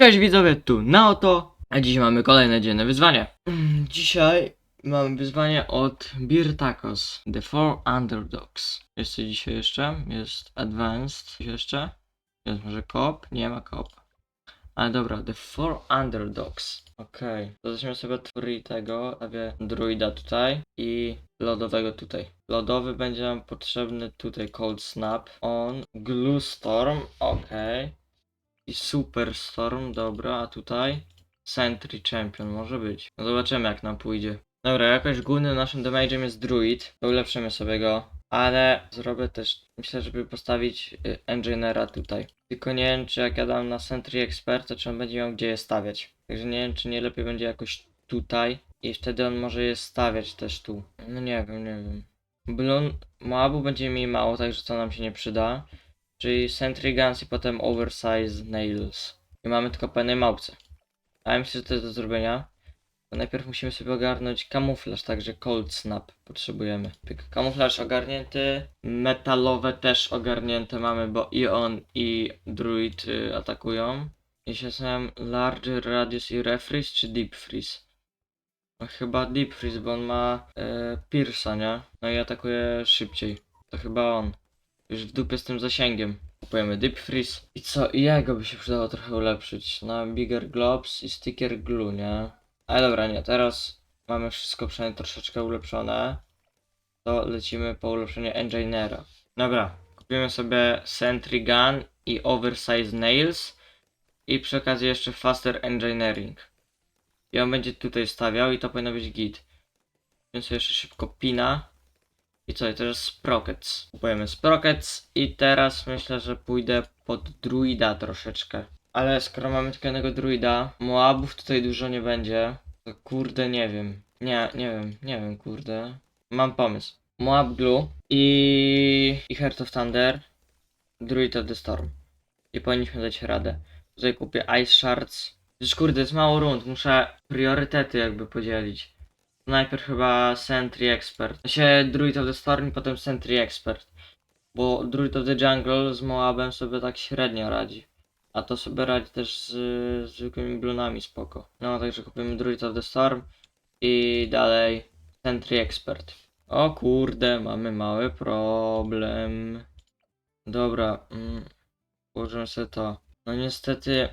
Cześć widzowie, tu Naoto, a dziś mamy kolejne dzienne wyzwanie. Dzisiaj mamy wyzwanie od Beer Tacos, The Four Underdogs. Jest co dzisiaj jeszcze? Jest Advanced jeszcze? Jest może Coop? Nie ma Coop. Ale dobra, The Four Underdogs. Okej, to zacznijmy sobie od tego, a wie druida tutaj i lodowego tutaj. Lodowy będzie nam potrzebny tutaj Cold Snap, on, Glue Storm, okej. I Superstorm, dobra, a tutaj Sentry Champion może być. No zobaczymy jak nam pójdzie. Dobra, jakoś głównym naszym damage'em jest Druid, to ulepszymy sobie go. Ale zrobię też, myślę, żeby postawić y, Engineera tutaj. Tylko nie wiem, czy jak ja dam na Sentry Expert, to czy on będzie miał gdzie je stawiać. Także nie wiem, czy nie lepiej będzie jakoś tutaj. I wtedy on może je stawiać też tu. No nie wiem, nie wiem. Bloon Moabu będzie mi mało, także to nam się nie przyda. Czyli Sentry Guns i potem Oversize Nails. I mamy tylko po jednej małpce. A myślę, że to jest do zrobienia. To najpierw musimy sobie ogarnąć kamuflaż, także Cold Snap potrzebujemy. Pyk. Kamuflaż ogarnięty, metalowe też ogarnięte mamy, bo i on i Druid y, atakują. I się zastanawiam, Large Radius i Refreeze czy Deep Freeze? No chyba Deep Freeze, bo on ma e, Pierce'a, nie? No i atakuje szybciej. To chyba on. Już w dupie z tym zasięgiem. Kupujemy Deep Freeze. I co? I jego by się przydało trochę ulepszyć. Na Bigger Globes i Sticker Glue, nie? Ale dobra, nie. Teraz mamy wszystko przynajmniej troszeczkę ulepszone. To lecimy po ulepszenie Engineera. Dobra. Kupimy sobie Sentry Gun i Oversize Nails. I przy okazji jeszcze Faster Engineering. I on będzie tutaj stawiał i to powinno być git. Więc jeszcze szybko pina. I co, i teraz Sprockets. Kupujemy Sprockets i teraz myślę, że pójdę pod druida troszeczkę. Ale skoro mamy tylko jednego druida, Moabów tutaj dużo nie będzie, to kurde nie wiem. Nie, nie wiem, nie wiem, kurde. Mam pomysł. Moab Glue i, i Heart of Thunder, Druid of the Storm. I powinniśmy dać radę. Tutaj kupię Ice Shards. Już kurde, jest mało rund, muszę priorytety jakby podzielić. Najpierw chyba Sentry Expert. się Druid of the Storm potem Sentry Expert. Bo Druid of the Jungle z Moabem sobie tak średnio radzi. A to sobie radzi też z, z zwykłymi blunami spoko. No także kupimy Druid of the Storm i dalej Sentry Expert. O kurde, mamy mały problem. Dobra, mm, sobie to. No niestety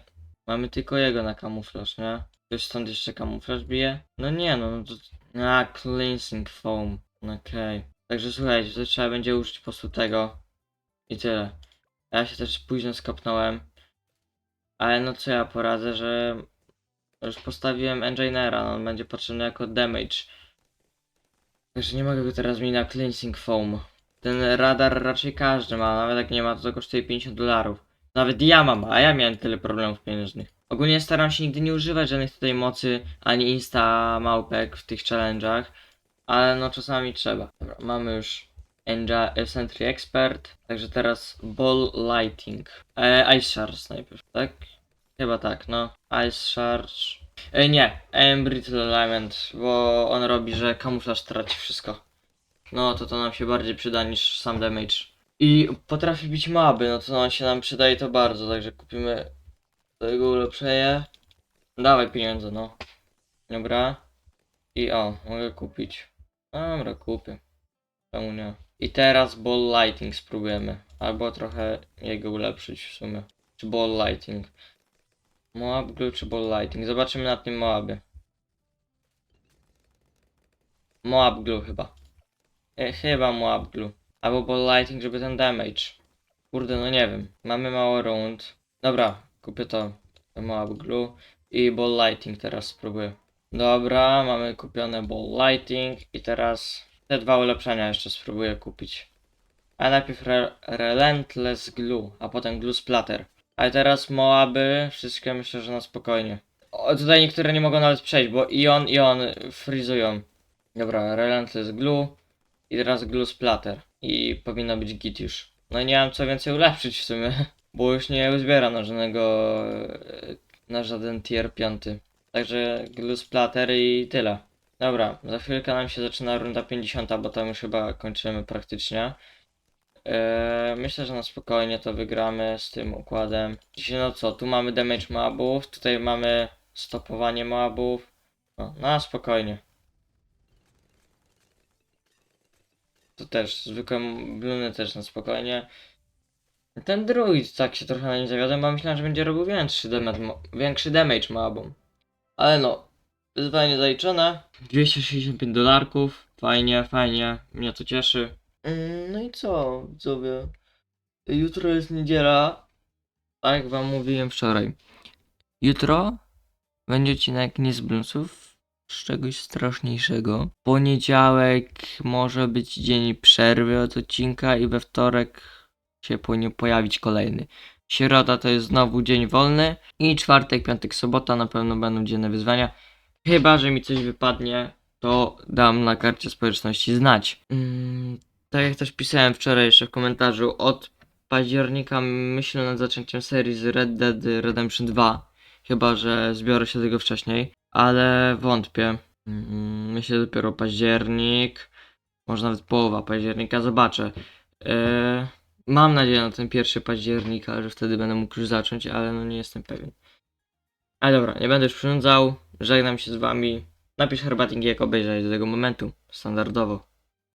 mamy tylko jego na kamuflaż, nie? Ktoś stąd jeszcze kamuflaż bije? No nie no, no to... A, cleansing foam. Okej. Także słuchajcie, to trzeba będzie użyć po prostu tego. I tyle. Ja się też późno skopnąłem. Ale no co ja poradzę, że... Już postawiłem Engineera, no on będzie potrzebny jako damage. Także nie mogę go teraz zmienić na cleansing foam. Ten radar raczej każdy ma, nawet jak nie ma, to, to kosztuje 50 dolarów. Nawet ja mam, a ja miałem tyle problemów pieniężnych. Ogólnie staram się nigdy nie używać żadnych tutaj mocy, ani insta małpek w tych challenge'ach, ale no czasami trzeba. Dobra, mamy już Enja Sentry Expert, także teraz Ball Lighting. E, Ice Shards najpierw, tak? Chyba tak, no. Ice Shards. E, nie, Brittle Element, bo on robi, że kamuflaż traci wszystko. No to to nam się bardziej przyda niż sam damage. I potrafi bić maby, no to on się nam przydaje to bardzo, także kupimy tego ulepszenie. Dawaj pieniądze, no. Dobra. I o, mogę kupić. Dobra, kupię. Czemu nie? I teraz ball lighting spróbujemy. Albo trochę jego ulepszyć w sumie. Czy ball lighting. Moab glue czy ball lighting? Zobaczymy na tym Moabie. Moab glue chyba. E, chyba Moab glue. Albo ball lighting, żeby ten damage. Kurde, no nie wiem. Mamy mało rund. Dobra, kupię to. Moab glue. I ball lighting teraz spróbuję. Dobra, mamy kupione ball lighting. I teraz te dwa ulepszenia jeszcze spróbuję kupić. A najpierw re Relentless Glue, a potem Glue Splatter. A teraz Moaby, wszystkie myślę, że na spokojnie. O, tutaj niektóre nie mogą nawet przejść, bo i on, i on frizują. Dobra, Relentless Glue i teraz Glue Splatter. I powinno być git już. No i nie mam co więcej ulepszyć w sumie, bo już nie uzbiera na żadnego, e, na żaden tier 5. Także Glue Splatter i tyle. Dobra, za chwilkę nam się zaczyna runda 50, bo tam już chyba kończymy praktycznie. Eee, myślę, że na spokojnie to wygramy z tym układem. Dzisiaj no co, tu mamy damage mobów, tutaj mamy stopowanie mobów. No, na spokojnie. Tu też, zwykłe bluny też na spokojnie. Ten druid tak się trochę na nim zawiodłem, bo myślałem, że będzie robił większy damage, większy damage mobom. Ale no, wyzwanie zaliczone. 265 dolarków. Fajnie, fajnie. Mnie to cieszy. Mm, No i co, widzowie? Jutro jest niedziela. Tak jak wam mówiłem wczoraj. Jutro będzie odcinek nie z Bluesów, z czegoś straszniejszego. Poniedziałek może być dzień przerwy od odcinka i we wtorek się powinien pojawić kolejny. Środa to jest znowu dzień wolny i czwartek, piątek, sobota na pewno będą dzienne wyzwania. Chyba, że mi coś wypadnie, to dam na karcie społeczności znać. Mm, tak jak też pisałem wczoraj jeszcze w komentarzu, od października myślę nad zaczęciem serii z Red Dead Redemption 2. Chyba, że zbiorę się tego wcześniej, ale wątpię. Mm, Myślę dopiero październik, może nawet połowa października, zobaczę. Eee, mam nadzieję na ten pierwszy października, że wtedy będę mógł już zacząć, ale no nie jestem pewien. Ale dobra, nie będę już przynudzał. Żegnam się z wami. Napisz herbatingi, jak obejrzeć do tego momentu. Standardowo.